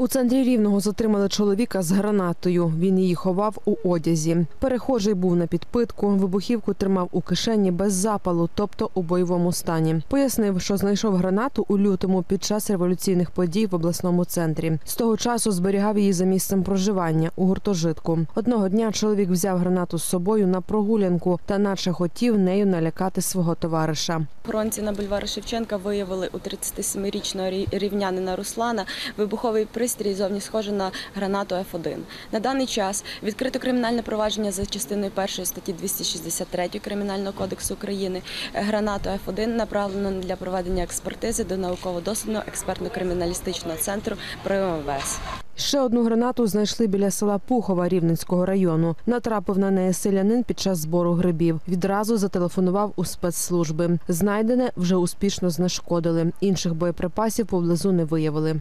У центрі рівного затримали чоловіка з гранатою. Він її ховав у одязі. Перехожий був на підпитку. Вибухівку тримав у кишені без запалу, тобто у бойовому стані. Пояснив, що знайшов гранату у лютому під час революційних подій в обласному центрі. З того часу зберігав її за місцем проживання у гуртожитку. Одного дня чоловік взяв гранату з собою на прогулянку та, наче хотів нею налякати свого товариша. Охоронці на бульварі Шевченка виявили у 37-річного рівнянина Руслана вибуховий пристрій зовні схожий на гранату F1. На даний час відкрито кримінальне провадження за частиною першої статті 263 Кримінального кодексу України. Гранату F1 направлено для проведення експертизи до науково-дослідного експертно-криміналістичного центру при МВС. Ще одну гранату знайшли біля села Пухова Рівненського району. Натрапив на неї селянин під час збору грибів. Відразу зателефонував у спецслужби. Знайдене вже успішно знешкодили. Інших боєприпасів поблизу не виявили.